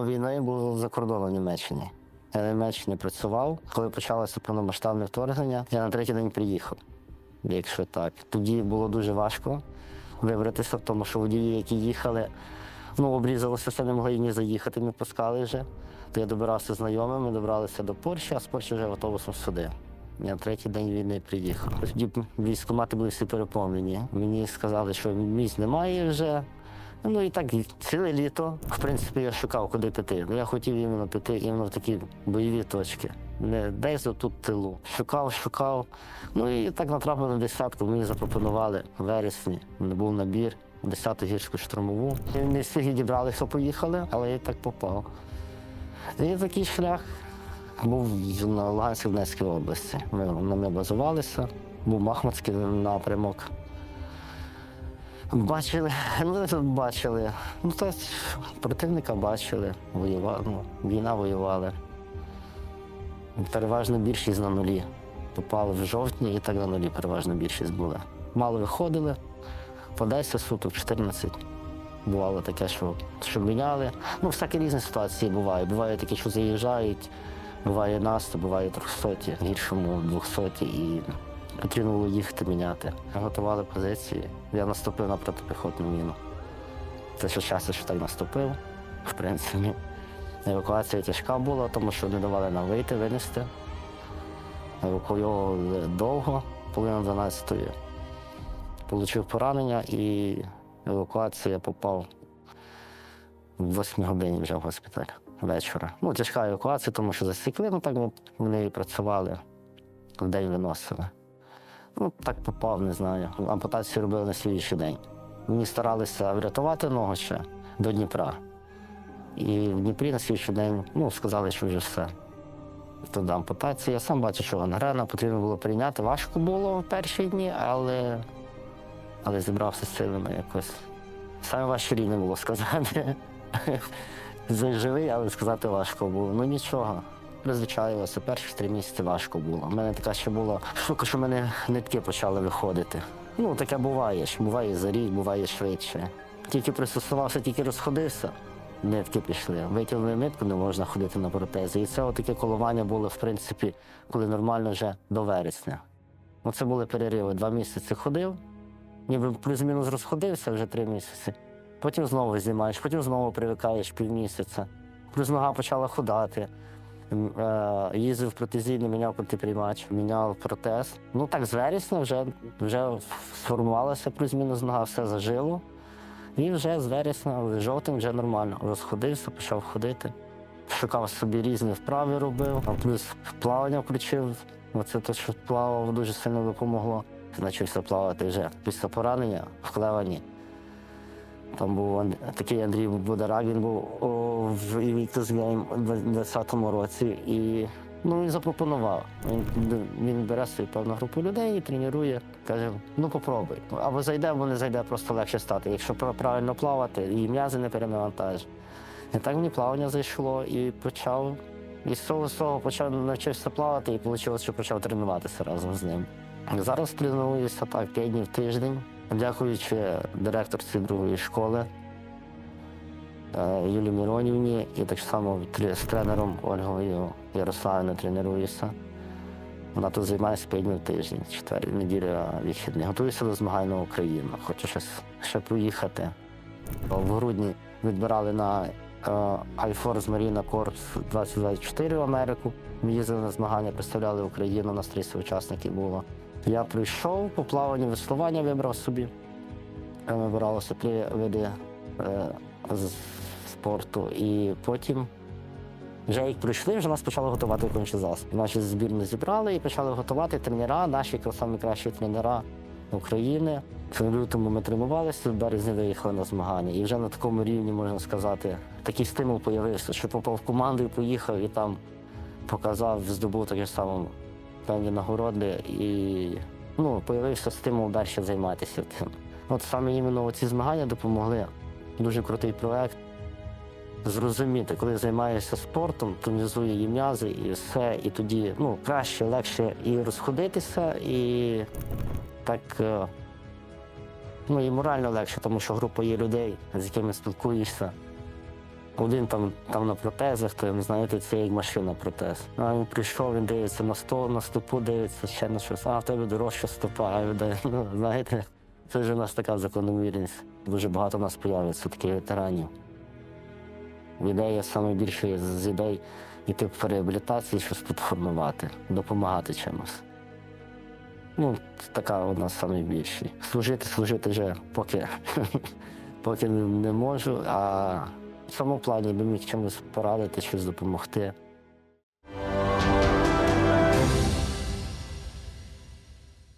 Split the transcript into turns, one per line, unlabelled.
до війни був за кордоном в Німеччині. Я в Німеччині працював. Коли почалося повномасштабне вторгнення, я на третій день приїхав. Якщо так. Тоді було дуже важко вибратися, тому що водії, які їхали, ну, обрізалося все, не могли ні заїхати, не пускали вже. То я добирався з знайомими, добралися до Польщі, а з Польщі вже автобусом сюди. Я на третій день війни приїхав. Тоді військкомати були всі переповнені. Мені сказали, що місць немає вже. Ну і так ціле літо, в принципі, я шукав, куди піти. Ну, я хотів іменно піти іменно в такі бойові точки. Не десь отут тилу. Шукав, шукав. Ну і так натрапив на десятку. Мені запропонували в вересні. Був набір. 10-ту гірську штурмову. Не всі відібрали, поїхали, але я так попав. І такий шлях був на Луганській Донецькій області. Ми на базувалися, був Махматський напрямок. Бачили, ну бачили. Ну, то противника бачили, воювали, ну, війна воювали. Переважно більшість на нулі. Попали в жовтні і так на нулі переважно більшість була. Мало виходили, по 10 суток, 14. Бувало таке, що, що міняли. Ну, всякі різні ситуації бувають. Буває такі, що заїжджають, буває наступ, буває 300, гіршому 200 і потрібно було їхати міняти. Готували позиції. Я наступив на протипіхотну міну. Це що щастя, що так наступив, в принципі. Евакуація тяжка була, тому що не давали нам вийти, винести. Евакуювали довго, половина 12-ї. Получив поранення і евакуація попав в 8 годині вже в госпіталь вечора. Ну, тяжка евакуація, тому що засікли, ну так вони і працювали, день виносили. Ну, так попав, не знаю. Ампутацію робили на слідчий день. Мені старалися врятувати ногу ще до Дніпра. І в Дніпрі на слідчий день ну, сказали, що вже все. Туди ампутація. Я сам бачу, що гангрена потрібно було прийняти. Важко було в перші дні, але, але зібрався з силами якось. Саме важче рівне було сказати. Живий, але сказати важко було. Ну нічого. Призвичаювався, перші три місяці важко було. У мене така ще була штука, що в мене нитки почали виходити. Ну, таке буває, що буває за рік, буває швидше. Тільки пристосувався, тільки розходився, нитки пішли. Витягнули нитку, не можна ходити на протези. І це таке коливання було, в принципі, коли нормально вже до вересня. Ну, це були перериви. Два місяці ходив, ніби плюс-мінус розходився вже три місяці. Потім знову знімаєш, потім знову привикаєш півмісяця. Плюс нога почала ходати. Е, Їздив протезійний, міняв протиприймач, міняв протез. Ну так, з вересня вже, вже сформувалася плюс-мінус нога, все зажило. І вже з вересня, жовтим вже нормально. Розходився, почав ходити. Шукав собі різні вправи робив, а плюс плавання включив. Оце те, що плавав, дуже сильно допомогло. Почався плавати вже після поранення в клевані. Там був такий Андрій Бударак, він був в Game у 2020 році і ну, він запропонував. Він, він бере свою певну групу людей і тренує. Каже, ну попробуй. Або зайде, або не зайде, просто легше стати. Якщо правильно плавати, і м'язи не перенавантажиш. І так мені плавання зайшло і почав. І з цього всього почав навчився плавати, і вийшло, що почав тренуватися разом з ним. Зараз тренуюся так 5 днів тиждень, дякуючи директорці другої школи е, Юлії Миронівні і так само з тренером Ольгою Ярославівною тренуюся. Вона тут займається 5 днів тиждень, четвер, неділя вихідний. Готуюся до змагань на Україну. Хочу щось ще поїхати. В грудні відбирали на Альфорс Маріна Корпс 2024 в Америку. Ми їздили на змагання, представляли Україну, на 30 учасників було. Я прийшов по плаванню веслування, вибрав собі. Е, Вибиралося три види е, з спорту. І потім вже як прийшли, вже нас почали готувати виконавчий засіб. Наші збірну зібрали і почали готувати тренера, наші самі кращі тренера України. В лютому ми тренувалися, в березні виїхали на змагання. І вже на такому рівні, можна сказати, такий стимул з'явився, що попав в команду і поїхав, і там показав, здобув таке саме певні нагороди. І ну, з'явився стимул далі займатися цим. От саме іменно ці змагання допомогли. Дуже крутий проект. Зрозуміти, коли займаєшся спортом, тонізує і м'язи, і все, і тоді ну, краще, легше і розходитися, і так е, ну і морально легше, тому що група є людей, з якими спілкуєшся. Один там, там на протезах, то він, знаєте, це як машина протез. А він прийшов, він дивиться на стол, на стопу дивиться, ще на щось, а в тебе дорожча стопа, а людей, ну, знаєте, це вже в нас така закономірність. Дуже багато в нас появиться таких ветеранів. Ідея саме більше з ідей йти по реабілітації, щось тут формувати, допомагати чимось. Ну, така одна з найбільших. Служити, служити вже поки, поки не не можу, а цьому плані би міг чимось порадити, щось допомогти.